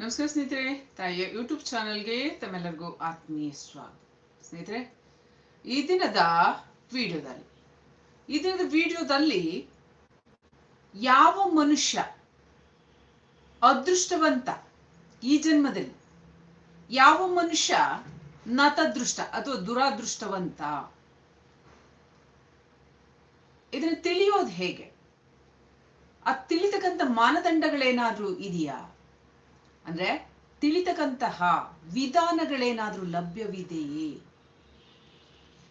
ನಮಸ್ಕಾರ ಸ್ನೇಹಿತರೆ, ತಾಯಿಯ ಯೂಟ್ಯೂಬ್ ಚಾನೆಲ್ಗೆ ತಮ್ಮೆಲ್ಲರಿಗೂ ಆತ್ಮೀಯ ಸ್ವಾಗತ. ಸ್ನೇಹಿತರೆ, ಈ ದಿನದ ವಿಡಿಯೋದಲ್ಲಿ, ಈ ದಿನದ ವಿಡಿಯೋದಲ್ಲಿ ಯಾವ ಮನುಷ್ಯ ಅದೃಷ್ಟವಂತ ಈ ಜನ್ಮದಲ್ಲಿ, ಯಾವ ಮನುಷ್ಯ ನತದೃಷ್ಟ ಅಥವಾ ದುರಾದೃಷ್ಟವಂತ, ಇದನ್ನು ತಿಳಿಯೋದು ಹೇಗೆ? ಆ ತಿಳಿತಕ್ಕಂಥ ಮಾನದಂಡಗಳೇನಾದ್ರೂ ಇದೆಯಾ? ಅಂದ್ರೆ ತಿಳಿತಕ್ಕಂತಹ ವಿಧಾನಗಳೇನಾದ್ರೂ ಲಭ್ಯವಿದೆಯೇ?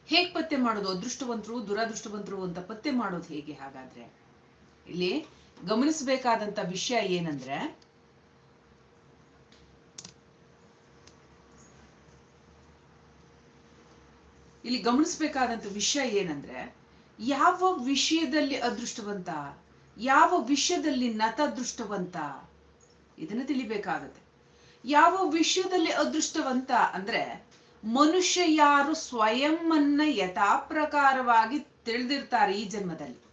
ಹೇಗ್ ಪತ್ತೆ ಮಾಡೋದು? ಅದೃಷ್ಟವಂತರು, ದುರಾದೃಷ್ಟವಂತರು ಅಂತ ಪತ್ತೆ ಮಾಡೋದು ಹೇಗೆ ಹಾಗಾದ್ರೆ? ಇಲ್ಲಿ ಗಮನಿಸಬೇಕಾದಂತ ವಿಷಯ ಏನಂದ್ರೆ, ಇಲ್ಲಿ ಗಮನಿಸಬೇಕಾದಂತ ವಿಷಯ ಏನಂದ್ರೆ, ಯಾವ ವಿಷಯದಲ್ಲಿ ಅದೃಷ್ಟವಂತ, ಯಾವ ವಿಷಯದಲ್ಲಿ ನತದೃಷ್ಟವಂತ ಇದನ್ನ ತಿಳಿಬೇಕಾಗತ್ತೆ. ಯಾವ ವಿಷಯದಲ್ಲಿ ಅದೃಷ್ಟವಂತ ಅಂದ್ರೆ ಮನುಷ್ಯ ಯಾರು ಸ್ವಯಂ ಯಥಾ ಯಥಾಪ್ರಕಾರವಾಗಿ ತಿಳಿದಿರ್ತಾರೆ ಈ ಜನ್ಮದಲ್ಲಿ.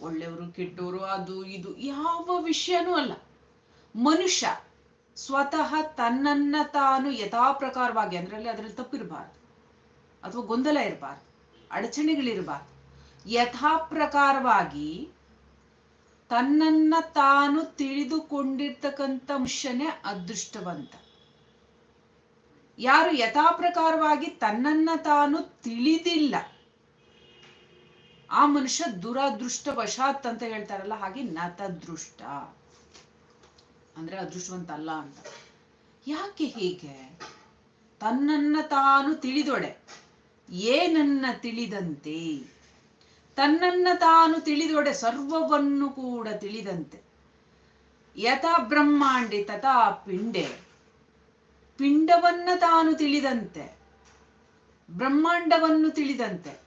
ಒಳ್ಳೆಯವರು, ಕೆಟ್ಟವರು, ಅದು ಇದು ಯಾವ ವಿಷಯನೂ ಅಲ್ಲ. ಮನುಷ್ಯ ಸ್ವತಃ ತನ್ನನ್ನ ತಾನು ಯಥಾಪ್ರಕಾರವಾಗಿ ಅಂದ್ರೆ ಅದರಲ್ಲಿ ತಪ್ಪಿರಬಾರ್ದು. ಅಥವಾ ಗೊಂದಲ ಇರಬಾರ್ದು. ಅಡಚಣೆಗಳಿರಬಾರ್ದು. ಯಥಾಪ್ರಕಾರವಾಗಿ ತನ್ನನ್ನ ತಾನು ತಿಳಿದುಕೊಂಡಿರ್ತಕ್ಕಂಥ ಮನುಷ್ಯನೇ ಅದೃಷ್ಟವಂತ. ಯಾರು ಯಥಾಪ್ರಕಾರವಾಗಿ ತನ್ನನ್ನ ತಾನು ತಿಳಿದಿಲ್ಲ, ಆ ಮನುಷ್ಯ ದುರದೃಷ್ಟವಶಾತ್ ಅಂತ ಹೇಳ್ತಾರಲ್ಲ, ಹಾಗೆ ನತದೃಷ್ಟ. ಅಂದ್ರೆ ಅದೃಷ್ಟವಂತ ಅಲ್ಲ ಅಂತ. ಯಾಕೆ ಹೀಗೆ? ತನ್ನನ್ನ ತಾನು ತಿಳಿದೊಡೆ. ಏನನ್ನ ತಿಳಿದಂತೆ? ತನ್ನನ್ನ ತಾನು ತಿಳಿದೊಡೆ ಸರ್ವವನ್ನು ಕೂಡ ತಿಳಿದಂತೆ. ಯಥಾ ಬ್ರಹ್ಮಾಂಡಿ, ತಥಾ ಪಿಂಡೆ. ಪಿಂಡವನ್ನ ತಾನು ತಿಳಿದಂತೆ. ಬ್ರಹ್ಮಾಂಡವನ್ನು ತಿಳಿದಂತೆ.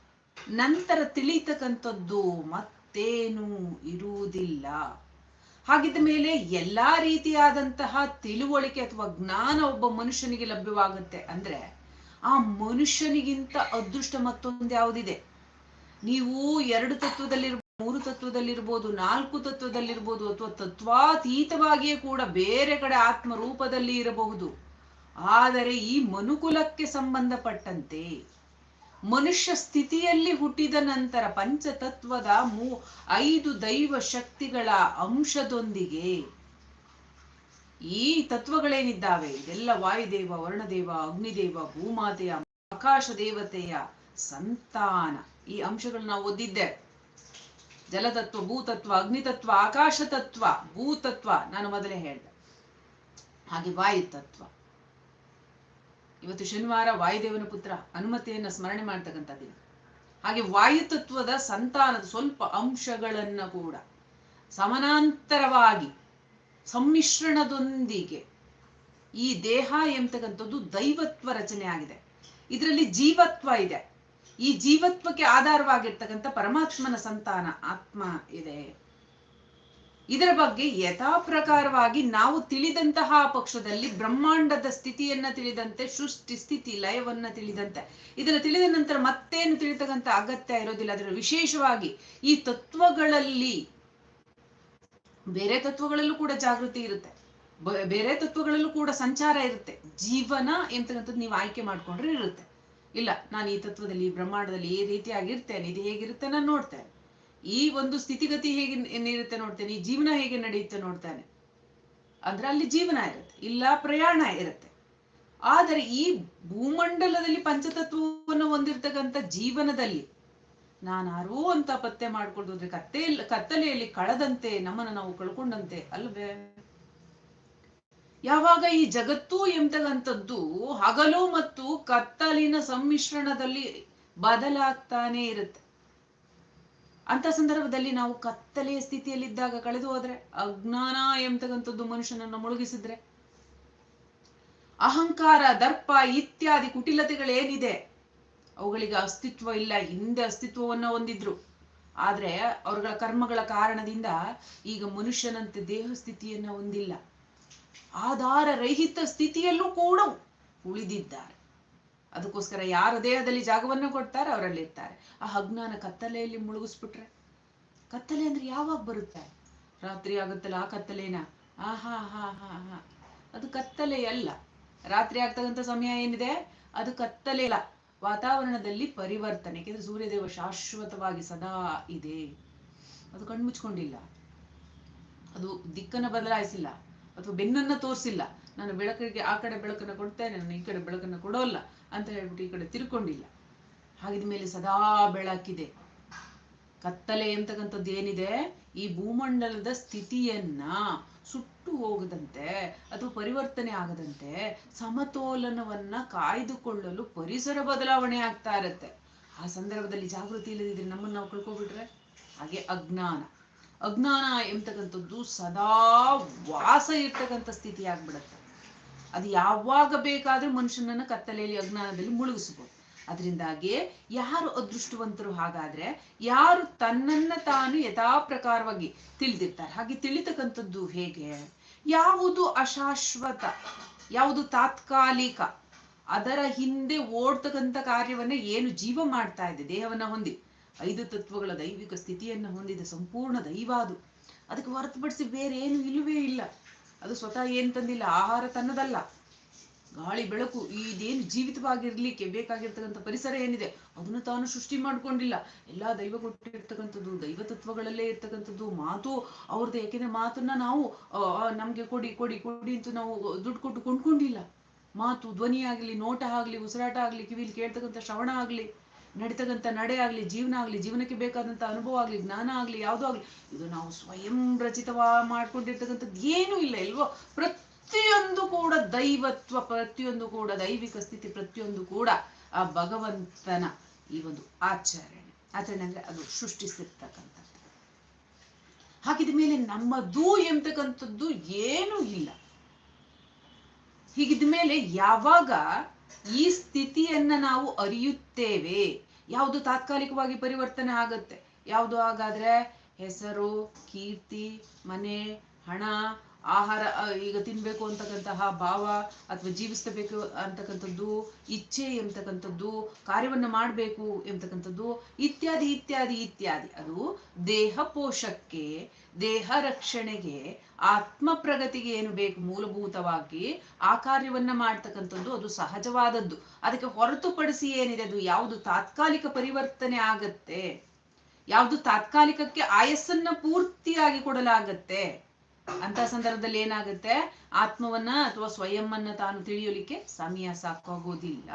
ನಂತರ ತಿಳಿತಕ್ಕಂಥದ್ದು ಮತ್ತೇನೂ ಇರುವುದಿಲ್ಲ. ಹಾಗಿದ್ದ ಮೇಲೆ ಎಲ್ಲಾ ರೀತಿಯಾದಂತಹ ತಿಳುವಳಿಕೆ ಅಥವಾ ಜ್ಞಾನ ಒಬ್ಬ ಮನುಷ್ಯನಿಗೆ ಲಭ್ಯವಾಗುತ್ತೆ ಅಂದ್ರೆ ಆ ಮನುಷ್ಯನಿಗಿಂತ ಅದೃಷ್ಟ ಮತ್ತೊಂದು ಯಾವುದಿದೆ? ನೀವು ಎರಡು ತತ್ವದಲ್ಲಿರ್ಬೋದು ಮೂರು ತತ್ವದಲ್ಲಿರ್ಬೋದು, ನಾಲ್ಕು ತತ್ವದಲ್ಲಿರ್ಬೋದು ಅಥವಾ ತತ್ವಾತೀತವಾಗಿಯೇ ಕೂಡ ಬೇರೆ ಕಡೆ ಆತ್ಮ ರೂಪದಲ್ಲಿ ಇರಬಹುದು. ಆದರೆ ಈ ಮನುಕುಲಕ್ಕೆ ಸಂಬಂಧಪಟ್ಟಂತೆ ಮನುಷ್ಯ ಸ್ಥಿತಿಯಲ್ಲಿ ಹುಟ್ಟಿದ ನಂತರ ಪಂಚತತ್ವದ ಮೂ, ಐದು ದೈವ ಶಕ್ತಿಗಳ ಅಂಶದೊಂದಿಗೆ ಈ ತತ್ವಗಳೇನಿದ್ದಾವೆ? ಇದೆಲ್ಲ ವಾಯುದೇವ, ವರ್ಣದೇವ, ಅಗ್ನಿದೇವ, ಭೂಮಾತೆಯ, ಆಕಾಶ ದೇವತೆಯ ಸಂತಾನ. ಈ ಅಂಶಗಳನ್ನ ನಾವು ಓದಿದ್ದೆ. ಜಲತತ್ವ, ಭೂತತ್ವ, ಅಗ್ನಿತತ್ವ ಆಕಾಶ ತತ್ವ ಭೂತತ್ವ ನಾನು ಮೊದಲೇ ಹೇಳ್ದೆ. ಹಾಗೆ ವಾಯುತತ್ವ. ಇವತ್ತು ಶನಿವಾರ ವಾಯುದೇವನ ಪುತ್ರ ಅನುಮತಿಯನ್ನ ಸ್ಮರಣೆ ಮಾಡ್ತಕ್ಕಂಥ ದಿನ. ಹಾಗೆ ವಾಯುತತ್ವದ ಸಂತಾನದ ಸ್ವಲ್ಪ ಅಂಶಗಳನ್ನ ಕೂಡ ಸಮಾನಾಂತರವಾಗಿ ಸಮ್ಮಿಶ್ರಣದೊಂದಿಗೆ ಈ ದೇಹ ಎಂಬತಕ್ಕಂಥದ್ದು ದೈವತ್ವ ರಚನೆ ಆಗಿದೆ. ಇದರಲ್ಲಿ ಜೀವತ್ವ ಇದೆ. ಈ ಜೀವತ್ವಕ್ಕೆ ಆಧಾರವಾಗಿರ್ತಕ್ಕಂಥ ಪರಮಾತ್ಮನ ಸಂತಾನ ಆತ್ಮ ಇದೆ. ಇದರ ಬಗ್ಗೆ ಯಥಾ ಪ್ರಕಾರವಾಗಿ ನಾವು ತಿಳಿದಂತಹ ಪಕ್ಷದಲ್ಲಿ ಬ್ರಹ್ಮಾಂಡದ ಸ್ಥಿತಿಯನ್ನ ತಿಳಿದಂತೆ, ಸೃಷ್ಟಿ ಸ್ಥಿತಿ, ಲಯವನ್ನ ತಿಳಿದಂತೆ. ಇದನ್ನು ತಿಳಿದ ನಂತರ ಮತ್ತೇನು ತಿಳಿತಕ್ಕಂಥ ಅಗತ್ಯ ಇರೋದಿಲ್ಲ. ಅದರ ವಿಶೇಷವಾಗಿ ಈ ತತ್ವಗಳಲ್ಲಿ, ಬೇರೆ ತತ್ವಗಳಲ್ಲೂ ಕೂಡ ಜಾಗೃತಿ ಇರುತ್ತೆ. ಬೇರೆ ತತ್ವಗಳಲ್ಲೂ ಕೂಡ ಸಂಚಾರ ಇರುತ್ತೆ. ಜೀವನ ಎಂತಕ್ಕಂಥದ್ದು ನೀವು ಆಯ್ಕೆ ಮಾಡ್ಕೊಂಡ್ರೆ ಇರುತ್ತೆ. ಇಲ್ಲ, ನಾನು ಈ ತತ್ವದಲ್ಲಿ ಬ್ರಹ್ಮಾಂಡದಲ್ಲಿ ಈ ರೀತಿಯಾಗಿರ್ತೇನೆ, ಇದು ಹೇಗಿರುತ್ತೆ ನಾನು ನೋಡ್ತೇನೆ. ಈ ಒಂದು ಸ್ಥಿತಿಗತಿ ಹೇಗೆ ಏನಿರುತ್ತೆ ನೋಡ್ತೇನೆ, ಈ ಜೀವನ ಹೇಗೆ ನಡೆಯುತ್ತೆ ನೋಡ್ತೇನೆ. ಅಂದ್ರೆ ಅಲ್ಲಿ ಜೀವನ ಇರುತ್ತೆ, ಇಲ್ಲ ಪ್ರಯಾಣ ಇರುತ್ತೆ. ಆದರೆ ಈ ಭೂಮಂಡಲದಲ್ಲಿ ಪಂಚತತ್ವವನ್ನು ಹೊಂದಿರ್ತಕ್ಕಂಥ ಜೀವನದಲ್ಲಿ ನಾನಾರು ಅಂತ ಪತ್ತೆ ಮಾಡ್ಕೊಳ್ತು ಹೋದ್ರೆ, ಕತ್ತೆ, ಕತ್ತಲೆಯಲ್ಲಿ ಕಳೆದಂತೆ ನಮ್ಮನ್ನು ನಾವು ಕಳ್ಕೊಂಡಂತೆ ಅಲ್ವೇ? ಯಾವಾಗ ಈ ಜಗತ್ತು ಎಂಬತಕ್ಕಂಥದ್ದು ಹಗಲು ಮತ್ತು ಕತ್ತಲಿನ ಸಮ್ಮಿಶ್ರಣದಲ್ಲಿ ಬದಲಾಗ್ತಾನೆ ಇರುತ್ತೆ. ಅಂತ ಸಂದರ್ಭದಲ್ಲಿ ನಾವು ಕತ್ತಲೆಯ ಸ್ಥಿತಿಯಲ್ಲಿದ್ದಾಗ ಕಳೆದು ಹೋದ್ರೆ, ಅಜ್ಞಾನ ಎಂಬತಕ್ಕಂಥದ್ದು ಮನುಷ್ಯನನ್ನು ಮುಳುಗಿಸಿದ್ರೆ? ಅಹಂಕಾರ, ದರ್ಪ ಇತ್ಯಾದಿ ಕುಟಿಲತೆಗಳೇನಿದೆ? ಅವುಗಳಿಗೆ ಅಸ್ತಿತ್ವ ಇಲ್ಲ, ಹಿಂದೆ ಅಸ್ತಿತ್ವವನ್ನ ಹೊಂದಿದ್ರು. ಆದ್ರೆ ಅವರುಗಳ ಕರ್ಮಗಳ ಕಾರಣದಿಂದ ಈಗ ಮನುಷ್ಯನಂತೆ ದೇಹ ಸ್ಥಿತಿಯನ್ನ ಹೊಂದಿಲ್ಲ. ಆಧಾರ ರಹಿತ ಸ್ಥಿತಿಯಲ್ಲೂ ಕೂಡ ಉಳಿದಿದ್ದಾರೆ. ಅದಕ್ಕೋಸ್ಕರ ಯಾರ ದೇಹದಲ್ಲಿ ಜಾಗವನ್ನು ಕೊಡ್ತಾರೆ ಅವರಲ್ಲಿ ಇರ್ತಾರೆ. ಆ ಅಜ್ಞಾನ ಕತ್ತಲೆಯಲ್ಲಿ ಮುಳುಗಿಸ್ಬಿಟ್ರೆ ಕತ್ತಲೆ ಅಂದ್ರೆ ಯಾವಾಗ ಬರುತ್ತೆ? ರಾತ್ರಿ ಆಗುತ್ತಲ್ಲ ಆ ಕತ್ತಲೆನ? ಆ ಹಾ ಹಾ ಹಾ ಅದು ಕತ್ತಲೆ ಅಲ್ಲ. ರಾತ್ರಿ ಆಗ್ತಕ್ಕಂಥ ಸಮಯ ಏನಿದೆ? ಅದು ಕತ್ತಲೆ ಇಲ್ಲ ವಾತಾವರಣದಲ್ಲಿ ಪರಿವರ್ತನೆ. ಯಾಕೆಂದ್ರೆ ಸೂರ್ಯದೇವ ಶಾಶ್ವತವಾಗಿ ಸದಾ ಇದೆ. ಅದು ಕಣ್ಮುಚ್ಕೊಂಡಿಲ್ಲ. ಅದು ದಿಕ್ಕನ್ನ ಬದಲಾಯಿಸಿಲ್ಲ. ಅಥವಾ ಬೆನ್ನನ್ನ ತೋರಿಸಿಲ್ಲ. ನಾನು ಬೆಳಕಿಗೆ ಆ ಕಡೆ ಬೆಳಕನ್ನ ಕೊಡ್ತೇನೆ, ನಾನು ಈ ಕಡೆ ಬೆಳಕನ್ನ ಕೊಡೋಲ್ಲ ಅಂತ ಹೇಳ್ಬಿಟ್ಟು ಈ ಕಡೆ ತಿರ್ಕೊಂಡಿಲ್ಲ. ಹಾಗಿದ ಮೇಲೆ ಸದಾ ಬೆಳಕಿದೆ. ಕತ್ತಲೆ ಎಂತಕ್ಕಂಥದ್ದು ಏನಿದೆ? ಈ ಭೂಮಂಡಲದ ಸ್ಥಿತಿಯನ್ನ ಸುಟ್ಟು ಹೋಗದಂತೆ ಅಥವಾ ಪರಿವರ್ತನೆ ಆಗದಂತೆ ಸಮತೋಲನವನ್ನ ಕಾಯ್ದುಕೊಳ್ಳಲು ಪರಿಸರ ಬದಲಾವಣೆ ಆಗ್ತಾ ಇರತ್ತೆ. ಆ ಸಂದರ್ಭದಲ್ಲಿ ಜಾಗೃತಿ ಇಲ್ಲದಿದ್ರೆ ನಮ್ಮನ್ನು ನಾವು ಕಳ್ಕೊಬಿಟ್ರೆ? ಹಾಗೆ ಅಜ್ಞಾನ. ಅಜ್ಞಾನ ಎಂಬತಕ್ಕಂಥದ್ದು ಸದಾ ವಾಸ ಇರ್ತಕ್ಕಂಥ ಸ್ಥಿತಿ ಆಗ್ಬಿಡತ್ತೆ. ಅದು ಯಾವಾಗ ಬೇಕಾದ್ರೂ ಮನುಷ್ಯನನ್ನ ಕತ್ತಲೆಯಲ್ಲಿ ಅಜ್ಞಾನದಲ್ಲಿ ಮುಳುಗಿಸ್ಬೋದು. ಅದರಿಂದಾಗಿ ಯಾರು ಅದೃಷ್ಟವಂತರು ಹಾಗಾದ್ರೆ ಯಾರು ತನ್ನನ್ನ ತಾನು ಯಥಾ ಪ್ರಕಾರವಾಗಿ ತಿಳಿದಿರ್ತಾರೆ. ಹಾಗೆ ತಿಳಿತಕ್ಕಂಥದ್ದು ಹೇಗೆ? ಯಾವುದು ಅಶಾಶ್ವತ, ಯಾವುದು ತಾತ್ಕಾಲಿಕ, ಅದರ ಹಿಂದೆ ಓಡ್ತಕ್ಕಂಥ ಕಾರ್ಯವನ್ನ ಏನು ಜೀವ ಮಾಡ್ತಾ ಇದೆ, ದೇಹವನ್ನ ಹೊಂದಿ ಐದು ತತ್ವಗಳ ದೈವಿಕ ಸ್ಥಿತಿಯನ್ನು ಹೊಂದಿದ ಸಂಪೂರ್ಣ ದೈವ ಅದು. ಅದಕ್ಕೆ ಹೊರತುಪಡಿಸಿ ಬೇರೆ ಏನು ಇಲ್ಲವೇ ಇಲ್ಲ. ಅದು ಸ್ವತಃ ಏನು ತಂದಿಲ್ಲ, ಆಹಾರ ತನ್ನದಲ್ಲ. ಗಾಳಿ, ಬೆಳಕು ಇದೇನು ಜೀವಿತವಾಗಿರ್ಲಿಕ್ಕೆ ಬೇಕಾಗಿರ್ತಕ್ಕಂಥ ಪರಿಸರ ಏನಿದೆ, ಅದನ್ನು ತಾನು ಸೃಷ್ಟಿ ಮಾಡ್ಕೊಂಡಿಲ್ಲ. ಎಲ್ಲಾ ದೈವ ಕೊಟ್ಟಿರ್ತಕ್ಕಂಥದ್ದು ದೈವ ತತ್ವಗಳಲ್ಲೇ ಇರ್ತಕ್ಕಂಥದ್ದು. ಮಾತು ಅವ್ರದ್ದು, ಯಾಕೆಂದ್ರೆ ಮಾತನ್ನ ನಾವು ನಮಗೆ ಕೊಡಿ ಕೊಡಿ ಕೊಡಿ ಅಂತ ನಾವು ದುಡ್ಡು ಕೊಟ್ಟು ಕೊಂಡ್ಕೊಂಡಿಲ್ಲ. ಮಾತು ಧ್ವನಿ ಆಗ್ಲಿ ನೋಟ ಆಗ್ಲಿ, ಉಸಿರಾಟ ಆಗ್ಲಿ, ಕಿವಿಲಿ ಕೇಳ್ತಕ್ಕಂಥ ಶ್ರವಣ ಆಗ್ಲಿ. ನಡೀತಕ್ಕಂಥ ನಡೆ ಆಗಲಿ, ಜೀವನ ಆಗಲಿ, ಜೀವನಕ್ಕೆ ಬೇಕಾದಂಥ ಅನುಭವ ಆಗಲಿ, ಜ್ಞಾನ ಆಗಲಿ, ಯಾವುದೂ ಆಗಲಿ, ಇದು ನಾವು ಸ್ವಯಂ ರಚಿತವಾ ಮಾಡ್ಕೊಂಡಿರ್ತಕ್ಕಂಥದ್ದು ಏನೂ ಇಲ್ಲ, ಇಲ್ವೋ? ಪ್ರತಿಯೊಂದು ಕೂಡ ದೈವತ್ವ, ಪ್ರತಿಯೊಂದು ಕೂಡ ದೈವಿಕ ಸ್ಥಿತಿ, ಪ್ರತಿಯೊಂದು ಕೂಡ ಆ ಭಗವಂತನ ಈ ಒಂದು ಆಚರಣೆ. ಆಚರಣೆ ಅಂದ್ರೆ ಅದು ಸೃಷ್ಟಿಸಿರ್ತಕ್ಕಂಥದ್ದು. ಹಾಗಿದ ಮೇಲೆ ನಮ್ಮದು ಎಂಬತಕ್ಕಂಥದ್ದು ಏನೂ ಇಲ್ಲ. ಹೀಗಿದ ಮೇಲೆ ಯಾವಾಗ ಈ ಸ್ಥಿತಿಯನ್ನ ನಾವು ಅರಿಯುತ್ತೇವೆ ಯಾವುದು ತಾತ್ಕಾಲಿಕವಾಗಿ ಪರಿವರ್ತನೆ ಆಗುತ್ತೆ? ಯಾವುದು ಹಾಗಾದ್ರೆ ಹೆಸರು, ಕೀರ್ತಿ, ಮನೆ, ಹಣ, ಆಹಾರ ಈಗ ತಿನ್ಬೇಕು ಅಂತಕ್ಕಂತಹ ಭಾವ ಅಥವಾ ಜೀವಿಸಬೇಕು ಅಂತಕ್ಕಂಥದ್ದು, ಇಚ್ಛೆ ಎಂತಕ್ಕಂಥದ್ದು, ಕಾರ್ಯವನ್ನು ಮಾಡಬೇಕು ಎಂತಕ್ಕಂಥದ್ದು, ಇತ್ಯಾದಿ ಇತ್ಯಾದಿ ಇತ್ಯಾದಿ. ಅದು ದೇಹ ಪೋಷಕ್ಕೆ ದೇಹ ರಕ್ಷಣೆಗೆ ಆತ್ಮ ಪ್ರಗತಿಗೆ ಏನು ಬೇಕು ಮೂಲಭೂತವಾಗಿ ಆ ಕಾರ್ಯವನ್ನ ಮಾಡ್ತಕ್ಕಂಥದ್ದು ಅದು ಸಹಜವಾದದ್ದು. ಅದಕ್ಕೆ ಹೊರತುಪಡಿಸಿ ಏನಿದೆ? ಅದು ಯಾವುದು ತಾತ್ಕಾಲಿಕ ಪರಿವರ್ತನೆ ಆಗತ್ತೆ? ಯಾವುದು ತಾತ್ಕಾಲಿಕಕ್ಕೆ ಆಯಸ್ಸನ್ನ ಪೂರ್ತಿಯಾಗಿ ಕೊಡಲಾಗತ್ತೆ? ಅಂತ ಸಂದರ್ಭದಲ್ಲಿ ಏನಾಗುತ್ತೆ? ಆತ್ಮವನ್ನ ಅಥವಾ ಸ್ವಯಂವನ್ನ ತಾನು ತಿಳಿಯಲಿಕ್ಕೆ ಸಮಯ ಸಾಕಾಗೋದಿಲ್ಲ.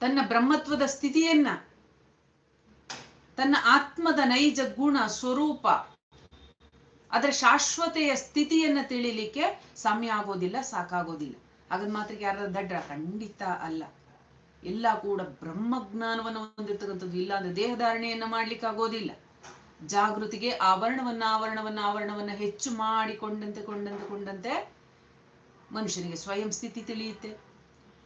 ತನ್ನ ಬ್ರಹ್ಮತ್ವದ ಸ್ಥಿತಿಯನ್ನ ತನ್ನ ಆತ್ಮದ ನೈಜ ಗುಣ, ಸ್ವರೂಪ, ಅದರ ಶಾಶ್ವತೆಯ ಸ್ಥಿತಿಯನ್ನ ತಿಳಿಲಿಕ್ಕೆ ಸಮಯ ಆಗೋದಿಲ್ಲ, ಸಾಕಾಗೋದಿಲ್ಲ. ಹಾಗದ್ ಮಾತ್ರ ಯಾರ ದಡ್ರ, ಖಂಡಿತ ಅಲ್ಲ. ಎಲ್ಲ ಕೂಡ ಬ್ರಹ್ಮಜ್ಞಾನವನ್ನು ಹೊಂದಿರ್ತಕ್ಕಂಥದ್ದು ಇಲ್ಲ ಅಂದ್ರೆ ದೇಹಧಾರಣೆಯನ್ನ ಮಾಡ್ಲಿಕ್ಕೆ ಆಗೋದಿಲ್ಲ. ಜಾಗೃತಿಗೆ ಆವರಣವನ್ನ ಆವರಣವನ್ನ ಆವರಣವನ್ನ ಹೆಚ್ಚು ಮಾಡಿಕೊಂಡಂತೆ, ಕೊಂಡಂತೆ ಕೊಂಡಂತೆ ಮನುಷ್ಯನಿಗೆ ಸ್ವಯಂ ಸ್ಥಿತಿ ತಿಳಿಯುತ್ತೆ.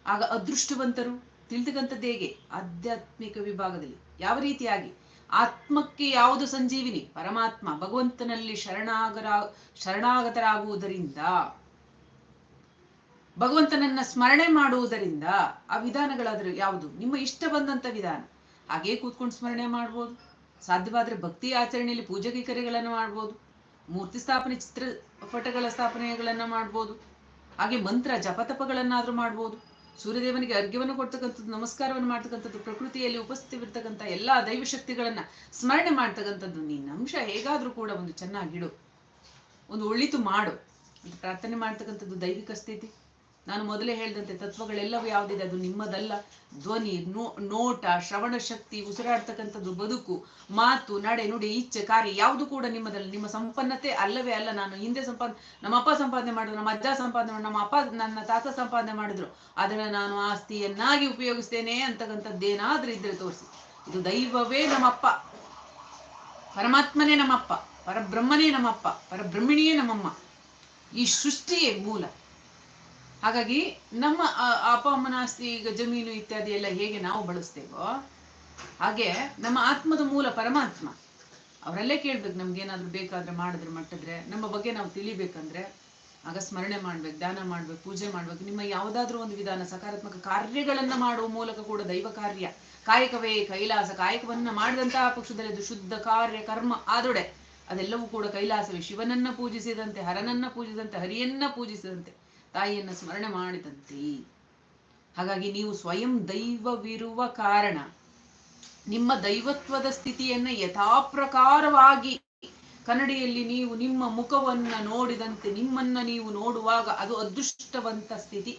ಆಗ ಅದೃಷ್ಟವಂತರು ತಿಳಿದಕ್ಕಂಥದ್ದು ಹೇಗೆ? ಆಧ್ಯಾತ್ಮಿಕ ವಿಭಾಗದಲ್ಲಿ. ಯಾವ ರೀತಿಯಾಗಿ? ಆತ್ಮಕ್ಕೆ ಯಾವುದು ಸಂಜೀವಿನಿ? ಪರಮಾತ್ಮ ಭಗವಂತನಲ್ಲಿ ಶರಣಾಗರ, ಶರಣಾಗತರಾಗುವುದರಿಂದ, ಭಗವಂತನನ್ನ ಸ್ಮರಣೆ ಮಾಡುವುದರಿಂದ ಆ ವಿಧಾನಗಳಾದರೂ ಯಾವುದು? ನಿಮ್ಮ ಇಷ್ಟ ಬಂದಂತ ವಿಧಾನ. ಹಾಗೇ ಕೂತ್ಕೊಂಡು ಸ್ಮರಣೆ ಮಾಡ್ಬೋದು. ಸಾಧ್ಯವಾದ್ರೆ ಭಕ್ತಿ ಆಚರಣೆಯಲ್ಲಿ ಪೂಜೆ ಕೈಕರ್ಯಗಳನ್ನ ಮಾಡ್ಬೋದು. ಮೂರ್ತಿ ಸ್ಥಾಪನೆ ಚಿತ್ರಪಟಗಳ ಸ್ಥಾಪನೆಗಳನ್ನ ಮಾಡ್ಬೋದು. ಹಾಗೆ ಮಂತ್ರ, ಜಪತಪಗಳನ್ನಾದ್ರೂ ಮಾಡ್ಬೋದು. ಸೂರ್ಯದೇವನಿಗೆ ಅರ್ಘ್ಯವನ್ನು ಕೊಡ್ತಕ್ಕಂಥದ್ದು, ನಮಸ್ಕಾರವನ್ನು ಮಾಡ್ತಕ್ಕಂಥದ್ದು, ಪ್ರಕೃತಿಯಲ್ಲಿ ಉಪಸ್ಥಿತಿರ್ತಕ್ಕಂಥ ಎಲ್ಲಾ ದೈವ ಶಕ್ತಿಗಳನ್ನ ಸ್ಮರಣೆ ಮಾಡ್ತಕ್ಕಂಥದ್ದು, ನಿನ್ನ ಅಂಶ ಹೇಗಾದ್ರೂ ಕೂಡ ಒಂದು ಚೆನ್ನಾಗಿಡು. ಒಂದು ಒಳಿತು ಮಾಡು. ಪ್ರಾರ್ಥನೆ ಮಾಡ್ತಕ್ಕಂಥದ್ದು ದೈವಿಕ ಸ್ಥಿತಿ. ನಾನು ಮೊದಲೇ ಹೇಳಿದಂತೆ, ತತ್ವಗಳೆಲ್ಲವೂ ಯಾವುದಿದೆ? ಅದು ನಿಮ್ಮದಲ್ಲ. ಧ್ವನಿ, ನೋ, ನೋಟ, ಶ್ರವಣ ಶಕ್ತಿ, ಉಸಿರಾಡ್ತಕ್ಕಂಥದ್ದು, ಬದುಕು, ಮಾತು, ನಡೆ, ನುಡಿ ಇಚ್ಛೆ ಕಾರ್ಯ ಯಾವುದು ಕೂಡ ನಿಮ್ಮದಲ್ಲ. ನಿಮ್ಮ ಸಂಪನ್ನತೆ ಅಲ್ಲವೇ ಅಲ್ಲ. ನಾನು ಹಿಂದೆ ಸಂಪಾದನೆ ನಮ್ಮ ಅಪ್ಪ ಸಂಪಾದನೆ ಮಾಡಿದ್ರು, ನಮ್ಮ ಅಜ್ಜ ಸಂಪಾದನೆ ನಮ್ಮ ಅಪ್ಪ ನನ್ನ ತಾತ ಸಂಪಾದನೆ ಮಾಡಿದ್ರು. ಅದನ್ನ ನಾನು ಆಸ್ತಿಯನ್ನಾಗಿ ಉಪಯೋಗಿಸ್ತೇನೆ ಅಂತಕ್ಕಂಥದ್ದೇನಾದ್ರೂ ಇದ್ರೆ ತೋರಿಸಿ. ಇದು ದೈವವೇ ನಮ್ಮಪ್ಪ. ಪರಮಾತ್ಮನೇ ನಮ್ಮಪ್ಪ. ಪರಬ್ರಹ್ಮನೇ ನಮ್ಮಪ್ಪ. ಪರಬ್ರಹ್ಮಿಣಿಯೇ ನಮ್ಮಮ್ಮ. ಈ ಸೃಷ್ಟಿಯೇ ಮೂಲ. ಹಾಗಾಗಿ ನಮ್ಮ ಅಪ್ಪ, ಅಮ್ಮನ ಆಸ್ತಿ ಈಗ ಜಮೀನು ಇತ್ಯಾದಿ ಎಲ್ಲ ಹೇಗೆ ನಾವು ಬಳಸ್ತೇವೋ, ಹಾಗೆ ನಮ್ಮ ಆತ್ಮದ ಮೂಲ ಪರಮಾತ್ಮ, ಅವರಲ್ಲೇ ಕೇಳ್ಬೇಕು ನಮ್ಗೇನಾದ್ರೂ ಬೇಕಾದ್ರೆ ಮಾಡಿದ್ರೆ ಮಟ್ಟಿದ್ರೆ, ನಮ್ಮ ಬಗ್ಗೆ ನಾವು ತಿಳಿಬೇಕಂದ್ರೆ, ಆಗ ಸ್ಮರಣೆ ಮಾಡ್ಬೇಕು ದಾನ ಮಾಡ್ಬೇಕು, ಪೂಜೆ ಮಾಡ್ಬೇಕು, ನಿಮ್ಮ ಯಾವುದಾದ್ರೂ ಒಂದು ವಿಧಾನ, ಸಕಾರಾತ್ಮಕ ಕಾರ್ಯಗಳನ್ನ ಮಾಡುವ ಮೂಲಕ ಕೂಡ ದೈವ ಕಾರ್ಯ, ಕಾಯಕವೇ ಕೈಲಾಸ, ಕಾಯಕವನ್ನ ಮಾಡಿದಂತಹ ಪಕ್ಷದಲ್ಲಿ ಅದು ಶುದ್ಧ ಕಾರ್ಯ, ಕರ್ಮ, ಆದೊಡೆ, ಅದೆಲ್ಲವೂ ಕೂಡ ಕೈಲಾಸವೇ, ಶಿವನನ್ನ ಪೂಜಿಸಿದಂತೆ, ಹರನನ್ನ ಪೂಜಿಸಿದಂತೆ, ಹರಿಯನ್ನ ಪೂಜಿಸಿದಂತೆ. ತಾಯಿಯನ್ನ ಸ್ಮರಣೆ ಮಾಡಿದಂತೆ. ಹಾಗಾಗಿ ನೀವು ಸ್ವಯಂ ದೈವವಿರುವ ಕಾರಣ ನಿಮ್ಮ ದೈವತ್ವದ ಸ್ಥಿತಿಯನ್ನ ಯಥಾಪ್ರಕಾರವಾಗಿ ಕನ್ನಡಿಯಲ್ಲಿ ನೀವು ನಿಮ್ಮ ಮುಖವನ್ನ ನೋಡಿದಂತೆ, ನಿಮ್ಮನ್ನ ನೀವು ನೋಡುವಾಗ ಅದು ಅದೃಷ್ಟವಂತ ಸ್ಥಿತಿ.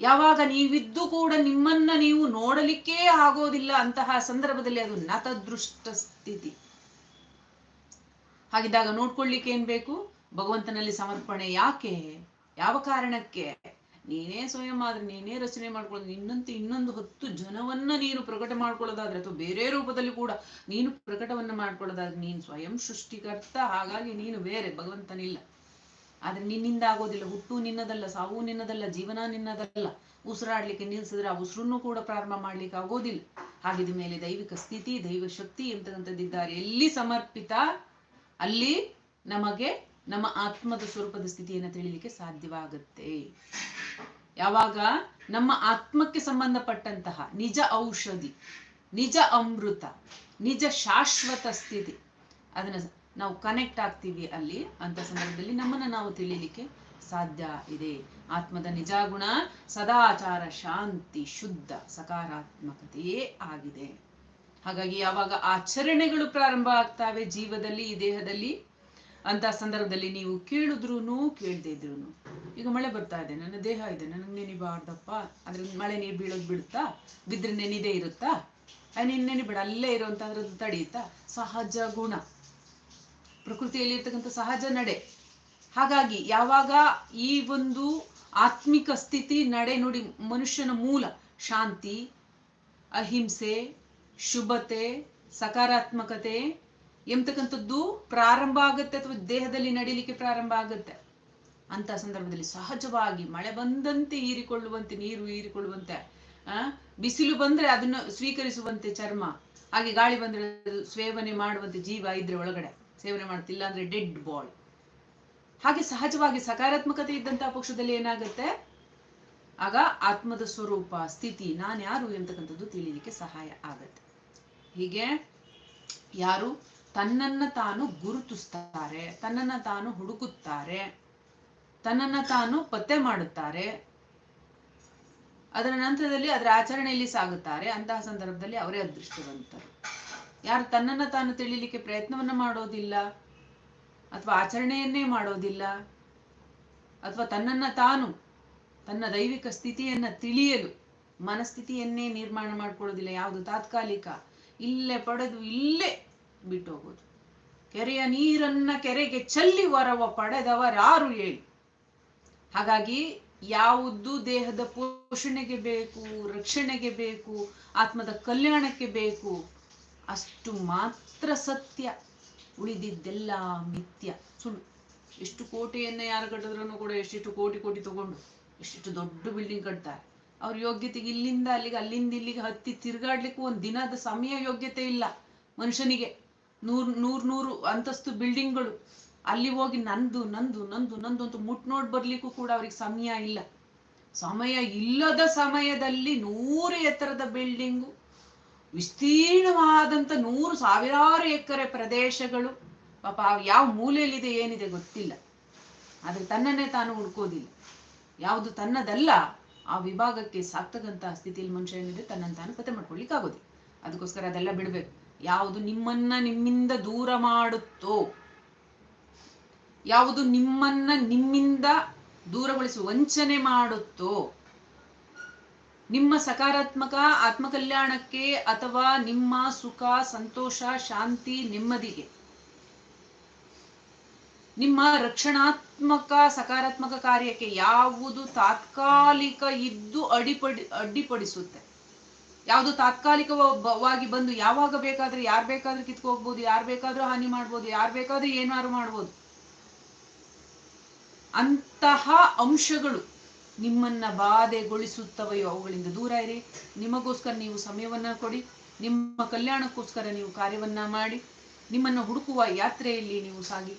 ಯಾವಾಗ ನೀವಿದ್ದು ಕೂಡ ನಿಮ್ಮನ್ನ ನೀವು ನೋಡಲಿಕ್ಕೇ ಆಗೋದಿಲ್ಲ ಅಂತಹ ಸಂದರ್ಭದಲ್ಲಿ ಅದು ನತದೃಷ್ಟ ಸ್ಥಿತಿ. ಹಾಗಿದ್ದಾಗ ನೋಡ್ಕೊಳ್ಳಿಕ್ಕೆ ಏನ್ ಬೇಕು? ಭಗವಂತನಲ್ಲಿ ಸಮರ್ಪಣೆ ಯಾಕೆ? ಯಾವ ಕಾರಣಕ್ಕೆ? ನೀನೇ ಸ್ವಯಂ ಆದ್ರೆ ನೀನೇ ರಚನೆ ಮಾಡ್ಕೊಳ್ಳೋದು. ನಿನ್ನಂತೆ ಇನ್ನೊಂದು ಹತ್ತು ಜನವನ್ನ ನೀನು ಪ್ರಕಟ ಮಾಡ್ಕೊಳ್ಳೋದಾದ್ರೆ ಅಥವಾ ಬೇರೆ ರೂಪದಲ್ಲಿ ಕೂಡ ನೀನು ಪ್ರಕಟವನ್ನ ಮಾಡ್ಕೊಳ್ಳೋದಾದ್ರೆ ನೀನು ಸ್ವಯಂ ಸೃಷ್ಟಿಕರ್ತ, ಹಾಗಾಗಿ ನೀನು ಬೇರೆ, ಭಗವಂತನಿಲ್ಲ. ಆದ್ರೆ ನಿನ್ನಿಂದ ಆಗೋದಿಲ್ಲ. ಹುಟ್ಟು ನಿನ್ನದಲ್ಲ, ಸಾವು ನಿನ್ನದಲ್ಲ, ಜೀವನ ನಿನ್ನದಲ್ಲ. ಉಸಿರಾಡ್ಲಿಕ್ಕೆ ನಿಲ್ಸಿದ್ರೆ ಆ ಉಸಿರನ್ನು ಕೂಡ ಪ್ರಾರಂಭ ಮಾಡ್ಲಿಕ್ಕೆ ಆಗೋದಿಲ್ಲ. ಹಾಗಿದ ಮೇಲೆ ದೈವಿಕ ಸ್ಥಿತಿ, ದೈವ ಶಕ್ತಿ ಎಂತಕ್ಕಂಥದ್ದಿದ್ದಾರೆ ಎಲ್ಲಿ ಸಮರ್ಪಿತ? ಅಲ್ಲಿ ನಮಗೆ ನಮ್ಮ ಆತ್ಮದ ಸ್ವರೂಪದ ಸ್ಥಿತಿಯನ್ನು ತಿಳಿಲಿಕ್ಕೆ ಸಾಧ್ಯವಾಗುತ್ತೆ. ಯಾವಾಗ? ನಮ್ಮ ಆತ್ಮಕ್ಕೆ ಸಂಬಂಧಪಟ್ಟಂತಹ ನಿಜ ಔಷಧಿ, ನಿಜ ಅಮೃತ, ನಿಜ ಶಾಶ್ವತ ಸ್ಥಿತಿ, ಅದನ್ನ ನಾವು ಕನೆಕ್ಟ್ ಆಗ್ತೀವಿ ಅಲ್ಲಿ, ಅಂತ ಸಂದರ್ಭದಲ್ಲಿ ನಮ್ಮನ್ನ ನಾವು ತಿಳಿಲಿಕ್ಕೆ ಸಾಧ್ಯ ಇದೆ. ಆತ್ಮದ ನಿಜ ಗುಣ ಸದಾಚಾರ ಶಾಂತಿ ಶುದ್ಧ ಸಕಾರಾತ್ಮಕತೆಯೇ ಆಗಿದೆ. ಹಾಗಾಗಿ ಯಾವಾಗ ಆಚರಣೆಗಳು ಪ್ರಾರಂಭ ಆಗ್ತಾವೆ ಜೀವದಲ್ಲಿ, ಈ ದೇಹದಲ್ಲಿ ಅಂತ ಸಂದರ್ಭದಲ್ಲಿ ನೀವು ಕೇಳಿದ್ರೂ ಕೇಳದೆ ಇದ್ರು ಈಗ ಮಳೆ ಬರ್ತಾ ಇದೆ, ನನ್ನ ದೇಹ ಇದೆ, ನನಗೆ ನೆನಿಬಾರ್ದಪ್ಪ ಅದ್ರ ಮಳೆ ನೀರು ಬೀಳೋದು ಬಿಡುತ್ತಾ ಬಿದ್ರೆ ನೆನಿದೇ ಇರುತ್ತಾ? ನೀನ್ ನೆನಿಬೇಡ ಅಲ್ಲೇ ಇರುವಂತ ಅದ್ರದ್ದು ತಡೆಯುತ್ತಾ? ಸಹಜ ಗುಣ. ಪ್ರಕೃತಿಯಲ್ಲಿ ಇರ್ತಕ್ಕಂಥ ಸಹಜ ನಡೆ. ಹಾಗಾಗಿ ಯಾವಾಗ ಈ ಒಂದು ಆತ್ಮಿಕ ಸ್ಥಿತಿ ನಡೆ ನೋಡಿ ಮನುಷ್ಯನ ಮೂಲ, ಶಾಂತಿ, ಅಹಿಂಸೆ, ಶುಭತೆ, ಸಕಾರಾತ್ಮಕತೆ ಎಂಬತಕ್ಕಂಥದ್ದು ಪ್ರಾರಂಭ ಆಗುತ್ತೆ ಅಥವಾ ದೇಹದಲ್ಲಿ ನಡೀಲಿಕ್ಕೆ ಪ್ರಾರಂಭ ಆಗುತ್ತೆ? ಅಂತ ಸಂದರ್ಭದಲ್ಲಿ ಸಹಜವಾಗಿ ಮಳೆ ಬಂದಂತೆ ಹೀರಿಕೊಳ್ಳುವಂತೆ, ನೀರು ಹೀರಿಕೊಳ್ಳುವಂತೆ, ಆ, ಬಿಸಿಲು ಬಂದ್ರೆ ಅದನ್ನು ಸ್ವೀಕರಿಸುವಂತೆ ಚರ್ಮ, ಹಾಗೆ ಗಾಳಿ ಬಂದ್ರೆ ಸೇವನೆ ಮಾಡುವಂತೆ ಜೀವ ಇದ್ರೆ ಒಳಗಡೆ, ಸೇವನೆ ಮಾಡ್ತಿಲ್ಲ ಅಂದ್ರೆ ಡೆಡ್ ಬಾಲ್ ಹಾಗೆ ಸಹಜವಾಗಿ ಸಕಾರಾತ್ಮಕತೆ ಇದ್ದಂತಹ ಪಕ್ಷದಲ್ಲಿ ಏನಾಗುತ್ತೆ? ಆಗ ಆತ್ಮದ ಸ್ವರೂಪ, ಸ್ಥಿತಿ ನಾನು ಯಾರು ಎಂತಕ್ಕಂಥದ್ದು ತಿಳಿಯಲಿಕ್ಕೆ ಸಹಾಯ ಆಗತ್ತೆ. ಹೀಗೆ ಯಾರು ತನ್ನನ್ನ ತಾನು ಗುರುತಿಸ್ತಾರೆ, ತನ್ನನ್ನ ತಾನು ಹುಡುಕುತ್ತಾರೆ, ತನ್ನನ್ನ ತಾನು ಪತ್ತೆ ಮಾಡುತ್ತಾರೆ. ಅದರ ನಂತರದಲ್ಲಿ ಅದರ ಆಚರಣೆಯಲ್ಲಿ ಸಾಗುತ್ತಾರೆ. ಅಂತಹ ಸಂದರ್ಭದಲ್ಲಿ ಅವರೇ ಅದೃಷ್ಟವಂತರು. ಯಾರು ತನ್ನನ್ನ ತಾನು ತಿಳಿಲಿಕ್ಕೆ ಪ್ರಯತ್ನವನ್ನ ಮಾಡೋದಿಲ್ಲ, ಅಥವಾ ಆಚರಣೆಯನ್ನೇ ಮಾಡೋದಿಲ್ಲ, ಅಥವಾ ತನ್ನನ್ನ ತಾನು, ತನ್ನ ದೈವಿಕ ಸ್ಥಿತಿಯನ್ನ ತಿಳಿಯಲು, ಮನಸ್ಥಿತಿಯನ್ನೇ ನಿರ್ಮಾಣ ಮಾಡ್ಕೊಳ್ಳೋದಿಲ್ಲ, ಯಾವುದು ತಾತ್ಕಾಲಿಕ, ಇಲ್ಲೇ ಪಡೆದು ಇಲ್ಲೇ ಬಿಟ್ಟು ಹೋಗೋದು ಕೆರೆಯ ನೀರನ್ನ ಕೆರೆಗೆ ಚೆಲ್ಲಿ ವರವ ಪಡೆದವರಾರು ಹೇಳಿ? ಹಾಗಾಗಿ ಯಾವುದು ದೇಹದ ಪೋಷಣೆಗೆ ಬೇಕು, ರಕ್ಷಣೆಗೆ ಬೇಕು, ಆತ್ಮದ ಕಲ್ಯಾಣಕ್ಕೆ ಬೇಕು. ಅಷ್ಟು ಮಾತ್ರ ಸತ್ಯ. ಉಳಿದಿದ್ದೆಲ್ಲ ಮಿಥ್ಯ. ಸುಳ್ಳು. ಎಷ್ಟು ಕೋಟಿಯನ್ನ ಯಾರು ಕಟ್ಟಿದ್ರು ಕೂಡ ಎಷ್ಟಿಷ್ಟು ಕೋಟಿ ಕೋಟಿ ತಗೊಂಡು ಎಷ್ಟಿಷ್ಟು ದೊಡ್ಡ ಬಿಲ್ಡಿಂಗ್ ಕಟ್ತಾರೆ. ಅವ್ರ ಯೋಗ್ಯತೆಗೆ ಇಲ್ಲಿಂದ ಅಲ್ಲಿಗೆ, ಅಲ್ಲಿಂದ ಇಲ್ಲಿಗೆ ಹತ್ತಿ ತಿರುಗಾಡ್ಲಿಕ್ಕೂ ಒಂದು ದಿನದ ಸಮಯ ಯೋಗ್ಯತೆ ಇಲ್ಲ ಮನುಷ್ಯನಿಗೆ. ನೂರ್ ನೂರ್, ನೂರು ಅಂತಸ್ತು ಬಿಲ್ಡಿಂಗ್ಗಳು ಅಲ್ಲಿ ಹೋಗಿ ನಂದು ನಂದು ನಂದು ನಂದು ಅಂತ ಮುಟ್ ನೋಡ್ ಬರ್ಲಿಕ್ಕೂ ಕೂಡ ಅವ್ರಿಗೆ ಸಮಯ ಇಲ್ಲ. ಸಮಯ ಇಲ್ಲದ ಸಮಯದಲ್ಲಿ ನೂರು ಎತ್ತರದ ಬಿಲ್ಡಿಂಗು ವಿಸ್ತೀರ್ಣವಾದಂತ ನೂರು ಸಾವಿರಾರು ಎಕರೆ ಪ್ರದೇಶಗಳು. ಪಾಪ ಯಾವ ಮೂಲೆಯಲ್ಲಿದೆ ಏನಿದೆ ಗೊತ್ತಿಲ್ಲ. ಆದ್ರೆ ತನ್ನನ್ನೇ ತಾನು ಹುಡ್ಕೋದಿಲ್ಲ. ಯಾವುದು ತನ್ನದಲ್ಲ, ಆ ವಿಭಾಗಕ್ಕೆ ಸಾಕ್ತಕ್ಕಂತಹ ಸ್ಥಿತಿಯಲ್ಲಿ ಮನುಷ್ಯ ಏನಿದೆ ತನ್ನನ್ನು ತಾನು ಪತ್ತೆ ಮಾಡ್ಕೊಳ್ಲಿಕ್ಕೆ ಆಗೋದಿಲ್ಲ ಅದಕ್ಕೋಸ್ಕರ ಅದೆಲ್ಲ ಬಿಡ್ಬೇಕು. ಯಾವುದು ನಿಮ್ಮನ್ನ ನಿಮ್ಮಿಂದ ದೂರ ಮಾಡುತ್ತೋ, ಯಾವುದು ನಿಮ್ಮನ್ನ ನಿಮ್ಮಿಂದ ದೂರಗೊಳಿಸಿ ವಂಚನೆ ಮಾಡುತ್ತೋ, ನಿಮ್ಮ ಸಕಾರಾತ್ಮಕ ಆತ್ಮಕಲ್ಯಾಣಕ್ಕೆ ಅಥವಾ ನಿಮ್ಮ ಸುಖ, ಸಂತೋಷ, ಶಾಂತಿ ನೆಮ್ಮದಿಗೆ. ನಿಮ್ಮ ರಕ್ಷಣಾತ್ಮಕ, ಸಕಾರಾತ್ಮಕ ಕಾರ್ಯಕ್ಕೆ ಯಾವುದು ತಾತ್ಕಾಲಿಕ ಇದ್ದು ಅಡಿಪಡಿ, ಅಡ್ಡಿಪಡಿಸುತ್ತೆ. ಯಾವುದು ತಾತ್ಕಾಲಿಕವಾಗಿ ಬಂದು ಯಾವಾಗ ಬೇಕಾದ್ರೆ ಯಾರು ಬೇಕಾದ್ರೂ ಕಿತ್ಕೋಗ್ಬೋದು ಯಾರು ಬೇಕಾದ್ರೂ ಹಾನಿ ಮಾಡ್ಬೋದು, ಯಾರು ಬೇಕಾದ್ರೂ ಏನಾದ್ರು ಮಾಡ್ಬೋದು. ಅಂತಹ ಅಂಶಗಳು ನಿಮ್ಮನ್ನ ಬಾಧೆಗೊಳಿಸುತ್ತವೆಯೋ ಅವುಗಳಿಂದ ದೂರ ಇರಿ. ನಿಮಗೋಸ್ಕರ ನೀವು ಸಮಯವನ್ನ ಕೊಡಿ. ನಿಮ್ಮ ಕಲ್ಯಾಣಕ್ಕೋಸ್ಕರ ನೀವು ಕಾರ್ಯವನ್ನ ಮಾಡಿ. ನಿಮ್ಮನ್ನ ಹುಡುಕುವ ಯಾತ್ರೆಯಲ್ಲಿ ನೀವು ಸಾಗಿ.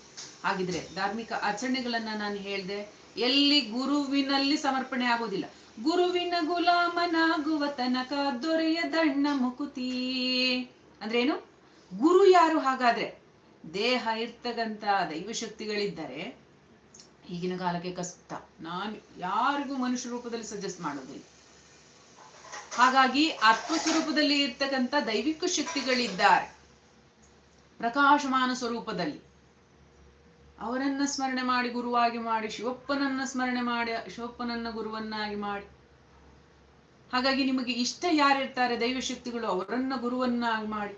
ಹಾಗಿದ್ರೆ ಧಾರ್ಮಿಕ ಆಚರಣೆಗಳನ್ನ ನಾನು ಹೇಳ್ದೆ, ಎಲ್ಲಿ ಗುರುವಿನಲ್ಲಿ ಸಮರ್ಪಣೆ ಆಗೋದಿಲ್ಲ. ಗುರುವಿನ ಗುಲಾಮನಾಗುವ ತನಕ ದೊರೆಯದಣ್ಣ ಮುಕುತಿ. ಅಂದ್ರೆ ಏನು? ಗುರು ಯಾರು ಹಾಗಾದ್ರೆ? ದೇಹ ಇರ್ತಕ್ಕಂತ ದೈವ ಶಕ್ತಿಗಳಿದ್ದಾರೆ ಈಗಿನ ಕಾಲಕ್ಕೆ ಕಷ್ಟ. ನಾನು ಯಾರಿಗೂ ಮನುಷ್ಯ ರೂಪದಲ್ಲಿ ಸಜೆಸ್ಟ್ ಮಾಡೋದಿಲ್ಲ. ಹಾಗಾಗಿ ಆತ್ಮ ಸ್ವರೂಪದಲ್ಲಿ ಇರ್ತಕ್ಕಂಥ ದೈವಿಕ ಶಕ್ತಿಗಳಿದ್ದಾರೆ. ಪ್ರಕಾಶಮಾನ ಸ್ವರೂಪದಲ್ಲಿ. ಅವರನ್ನ ಸ್ಮರಣೆ ಮಾಡಿ ಗುರುವಾಗಿ ಮಾಡಿ, ಶಿವಪ್ಪನನ್ನ ಸ್ಮರಣೆ ಮಾಡಿ, ಶಿವಪ್ಪನನ್ನ ಗುರುವನ್ನಾಗಿ ಮಾಡಿ. ಹಾಗಾಗಿ ನಿಮಗೆ ಇಷ್ಟ ಯಾರಿರ್ತಾರೆ, ದೈವಶಕ್ತಿಗಳು ಅವರನ್ನ ಗುರುವನ್ನಾಗಿ ಮಾಡಿ.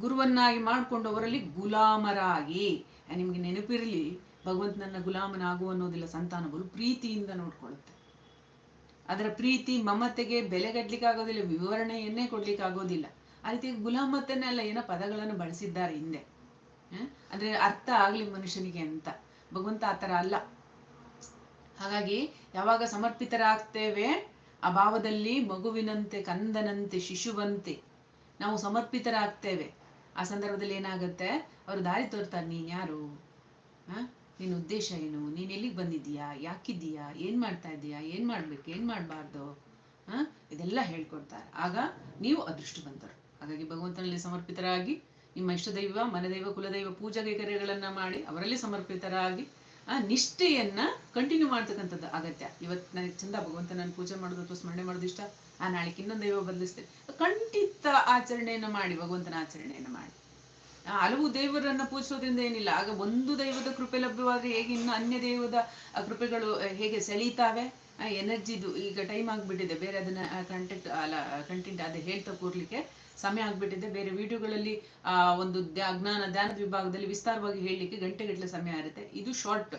ಗುರುವನ್ನಾಗಿ ಮಾಡಿಕೊಂಡು ಅವರಲ್ಲಿ ಗುಲಾಮರಾಗಿ ನಿಮಗೆ ನೆನಪಿರಲಿ, ಭಗವಂತನನ್ನ ಗುಲಾಮನಾಗು ಅನ್ನೋದಿಲ್ಲ ಸಂತಾನ ಬಲು ಪ್ರೀತಿಯಿಂದ ನೋಡ್ಕೊಳ್ಳುತ್ತೆ. ಅದರ ಪ್ರೀತಿ ಮಮತೆಗೆ ಬೆಲೆಗಡ್ಲಿಕ್ಕೆ ಆಗೋದಿಲ್ಲ ವಿವರಣೆಯನ್ನೇ ಕೊಡ್ಲಿಕ್ಕೆ ಆಗೋದಿಲ್ಲ ಆ ರೀತಿ ಅಲ್ಲ, ಏನೋ ಪದಗಳನ್ನು ಬಳಸಿದ್ದಾರೆ ಹಿಂದೆ? ಅಂದ್ರೆ ಅರ್ಥ ಆಗ್ಲಿ ಮನುಷ್ಯನಿಗೆ ಅಂತ. ಭಗವಂತ ಆ ಥರ ಅಲ್ಲ. ಹಾಗಾಗಿ ಯಾವಾಗ ಸಮರ್ಪಿತರಾಗ್ತೇವೆ, ಆ ಭಾವದಲ್ಲಿ ಮಗುವಿನಂತೆ, ಕಂದನಂತೆ, ಶಿಶುವಂತೆ ನಾವು ಸಮರ್ಪಿತರಾಗ್ತೇವೆ. ಆ ಸಂದರ್ಭದಲ್ಲಿ ಏನಾಗುತ್ತೆ? ಅವರು ದಾರಿ ತೋರ್ತಾರೆ, ನೀನ್ ಯಾರು? ಹ ನಿನ್ನ ಉದ್ದೇಶ ಏನು? ನೀನ್ ಎಲ್ಲಿಗೆ ಬಂದಿದ್ದೀಯಾ? ಯಾಕಿದ್ದೀಯಾ? ಏನ್ ಮಾಡ್ತಾ ಇದ್ದೀಯಾ? ಏನ್ ಮಾಡ್ಬೇಕು? ಏನ್ ಮಾಡ್ಬಾರ್ದು? ಹ ಇದೆಲ್ಲ ಹೇಳ್ಕೊಡ್ತಾರೆ. ಆಗ ನೀವು ಅದೃಷ್ಟವಂತರು. ಹಾಗಾಗಿ ಭಗವಂತನಲ್ಲಿ ಸಮರ್ಪಿತರಾಗಿ ನಿಮ್ಮ ಇಷ್ಟ ದೈವ, ಮನದೈವ, ಕುಲದೈವ ಪೂಜಾ ಕರೆಗಳನ್ನ ಮಾಡಿ ಅವರಲ್ಲಿ ಸಮರ್ಪಿತರಾಗಿ ಆ ನಿಷ್ಠೆಯನ್ನ ಕಂಟಿನ್ಯೂ ಮಾಡ್ತಕ್ಕಂಥದ್ದು ಅಗತ್ಯ. ಇವತ್ತು ನನಗೆ ಚಂದ ಭಗವಂತನನ್ನು ಪೂಜೆ ಮಾಡೋದು ಅಥವಾ ಸ್ಮರಣೆ ಮಾಡೋದು ಇಷ್ಟ, ಆ ನಾಳೆಗೆ ಇನ್ನೊಂದು ದೈವ ಬದಲಿಸ್ತೇನೆ ಖಂಡಿತ ಆಚರಣೆಯನ್ನ ಮಾಡಿ, ಭಗವಂತನ ಆಚರಣೆಯನ್ನ ಮಾಡಿ. ಹಲವು ದೇವರನ್ನ ಪೂಜಿಸೋದ್ರಿಂದ ಏನಿಲ್ಲ, ಆಗ ಒಂದು ದೈವದ ಕೃಪೆ ಲಭ್ಯವಾದ್ರೆ ಹೇಗೆ ಇನ್ನು ಅನ್ಯ ದೈವದ ಕೃಪೆಗಳು ಹೇಗೆ ಸೆಳೀತಾವೆ? ಎನರ್ಜಿದು ಈಗ ಟೈಮ್ ಆಗ್ಬಿಟ್ಟಿದೆ, ಬೇರೆ ಅದನ್ನ ಕಂಟೆಂಟ್ ಅಲ್ಲ ಕಂಟೆಂಟ್ ಅದೇ ಹೇಳ್ತಾ ಕೂರ್ಲಿಕ್ಕೆ. ಸಮಯ ಆಗ್ಬಿಟ್ಟಿದೆ. ಬೇರೆ ವಿಡಿಯೋಗಳಲ್ಲಿ, ಆ, ಒಂದು ಜ್ಞಾನ ಧ್ಯಾನದ ವಿಭಾಗದಲ್ಲಿ ವಿಸ್ತಾರವಾಗಿ ಹೇಳಲಿಕ್ಕೆ ಗಂಟೆಗಟ್ಟಲೆ ಸಮಯ ಇರುತ್ತೆ. ಇದು ಶಾರ್ಟ್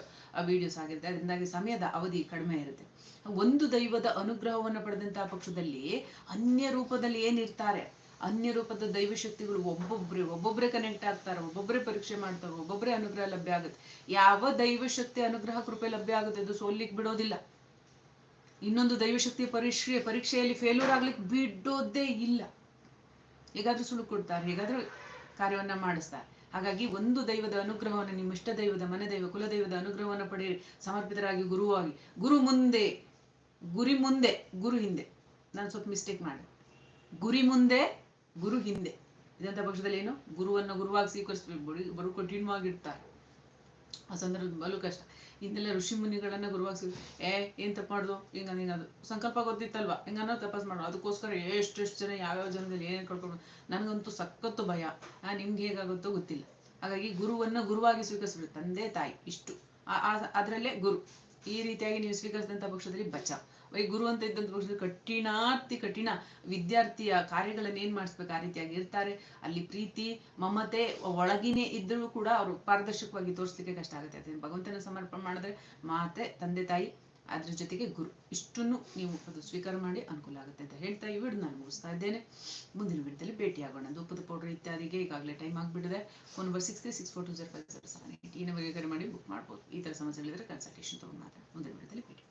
ವಿಡಿಯೋಸ್ ಆಗಿರುತ್ತೆ. ಅದರಿಂದಾಗಿ ಸಮಯದ ಅವಧಿ ಕಡಿಮೆ ಇರುತ್ತೆ. ಒಂದು ದೈವದ ಅನುಗ್ರಹವನ್ನು ಪಡೆದಂತಹ ಪಕ್ಷದಲ್ಲಿ ಅನ್ಯ ರೂಪದಲ್ಲಿ ಏನಿರ್ತಾರೆ ಅನ್ಯ ರೂಪದ ದೈವ ಶಕ್ತಿಗಳು ಒಬ್ಬೊಬ್ರೆ ಒಬ್ಬೊಬ್ರೆ ಕನೆಕ್ಟ್ ಆಗ್ತಾರೆ, ಒಬ್ಬೊಬ್ರೆ ಪರೀಕ್ಷೆ ಮಾಡ್ತಾರೆ, ಒಬ್ಬೊಬ್ರೆ ಅನುಗ್ರಹ ಲಭ್ಯ ಆಗುತ್ತೆ. ಯಾವ ದೈವ ಶಕ್ತಿ ಅನುಗ್ರಹ ಕೃಪೆ ಲಭ್ಯ ಆಗುತ್ತೆ ಅದು ಸೋಲಿಕ್ ಬಿಡೋದಿಲ್ಲ. ಇನ್ನೊಂದು ದೈವಶಕ್ತಿ ಪರೀಕ್ಷೆ, ಪರೀಕ್ಷೆಯಲ್ಲಿ ಫೇಲ್ಯೂರ್ ಆಗ್ಲಿಕ್ಕೆ ಬಿಡೋದೇ ಇಲ್ಲ. ಹೇಗಾದ್ರೂ ಸುಳು ಕೊಡ್ತಾರೆ, ಹೇಗಾದ್ರೂ ಕಾರ್ಯವನ್ನ ಮಾಡಿಸ್ತಾರೆ. ಹಾಗಾಗಿ ಒಂದು ದೈವದ ಅನುಗ್ರಹವನ್ನು, ನಿಮ್ಮ ಇಷ್ಟ ದೈವದ, ಮನೆ ದೈವ ಕುಲದೈವದ ಅನುಗ್ರಹವನ್ನು ಪಡೆಯಿರಿ ಸಮರ್ಪಿತರಾಗಿ, ಗುರುವಾಗಿ. ಗುರು ಮುಂದೆ, ಗುರಿ ಮುಂದೆ, ಗುರು ಹಿಂದೆ. ನಾನು ಸ್ವಲ್ಪ ಮಿಸ್ಟೇಕ್ ಮಾಡಿದೆ. ಗುರಿ ಮುಂದೆ, ಗುರು ಹಿಂದೆ. ಇದಂತ ಪಕ್ಷದಲ್ಲಿ ಏನು? ಗುರುವನ್ನು ಗುರುವಾಗಿ ಸ್ವೀಕರಿಸ್ಬೇಕು. ಬರು ಕಂಟಿನ್ಯೂ ಆಗಿರ್ತಾರೆ. ಆ ಸಂದರ್ಭ ಬಲು ಕಷ್ಟ. ಇಂದೆಲ್ಲ ಋಷಿ ಮುನಿಗಳನ್ನ ಗುರುವಾಗಿ ಏ, ಏನ್ ತಪ್ಪು ಮಾಡುದು? ಹಿಂಗ ಸಂಕಲ್ಪ ಗೊತ್ತಿತ್ತಲ್ವಾ? ಹಿಂಗನ್ನ ತಪಸ್ ಮಾಡು ಅದಕ್ಕೋಸ್ಕರ ಎಷ್ಟೆಷ್ಟು ಜನ ಯಾವ್ಯಾವ ಜನದಲ್ಲಿ ಏನೇನು ಕಳ್ಕೊಂಡು ನನಗಂತೂ ಸಖತ್ತು ಭಯ. ಆ, ನಿಮ್ಗೆ ಹೇಗಾಗುತ್ತೋ ಗೊತ್ತಿಲ್ಲ. ಹಾಗಾಗಿ ಗುರುವನ್ನ ಗುರುವಾಗಿ ಸ್ವೀಕರಿಸ್ಬಿಡು. ತಂದೆ, ತಾಯಿ, ಇಷ್ಟು. ಅದರಲ್ಲೇ ಗುರು. ಈ ರೀತಿಯಾಗಿ ನೀವು ಸ್ವೀಕರಿಸಿದಂಥ ಪಕ್ಷದಲ್ಲಿ ಬಚಾವ್ ವೈ ಗುರು ಅಂತ ಇದ್ದಂಥ ಪಕ್ಷದಲ್ಲಿ ಕಠಿಣಾತಿ ಕಠಿಣ ವಿದ್ಯಾರ್ಥಿಯ ಕಾರ್ಯಗಳನ್ನು ಏನ್ ಮಾಡಿಸ್ಬೇಕು? ಆ ರೀತಿಯಾಗಿ ಇರ್ತಾರೆ. ಅಲ್ಲಿ ಪ್ರೀತಿ, ಮಮತೆ ಒಳಗಿನೇ ಇದ್ದರೂ ಕೂಡ ಅವರು ಪಾರದರ್ಶಕವಾಗಿ ತೋರಿಸ್ಲಿಕ್ಕೆ ಕಷ್ಟ ಆಗುತ್ತೆ. ಅದನ್ನು ಭಗವಂತನ ಸಮರ್ಪಣೆ ಮಾಡಿದ್ರೆ ಮಾತೆ, ತಂದೆ, ತಾಯಿ ಅದ್ರ ಜೊತೆಗೆ ಗುರು. ಇಷ್ಟನ್ನು ನೀವು ಅದು ಸ್ವೀಕಾರ ಮಾಡಿ ಅನುಕೂಲ ಆಗುತ್ತೆ ಅಂತ ಹೇಳ್ತಾ ಈ ನಾನು ಮುಗಿಸ್ತಾ ಇದ್ದೇನೆ. ಮುಂದಿನ ವಿಡಿಯೋದಲ್ಲಿ ಭೇಟಿಯಾಗೋಣ. ಧೂಪದ ಪೌಡರ್ ಇತ್ಯಾದಿಗೆ ಈಗಾಗಲೇ ಟೈಮ್ ಆಗಿಬಿಟ್ಟಿದೆ. Phone number six three six four two zero five zero seven eight ಈ ನಂಬರ್ಗೆ ಕರೆ ಮಾಡಿ ಬುಕ್ ಮಾಡ್ಬೋದು. ಈ ಥರ ಸಮಸ್ಯೆಗಳಿದ್ರೆ ಕನ್ಸಲ್ಟೇಷನ್ ತೊಗೊಂಡು ಮಾತ್ರ ಮುಂದಿನ ವಿಡಿಯೋದಲ್ಲಿ ಭೇಟಿ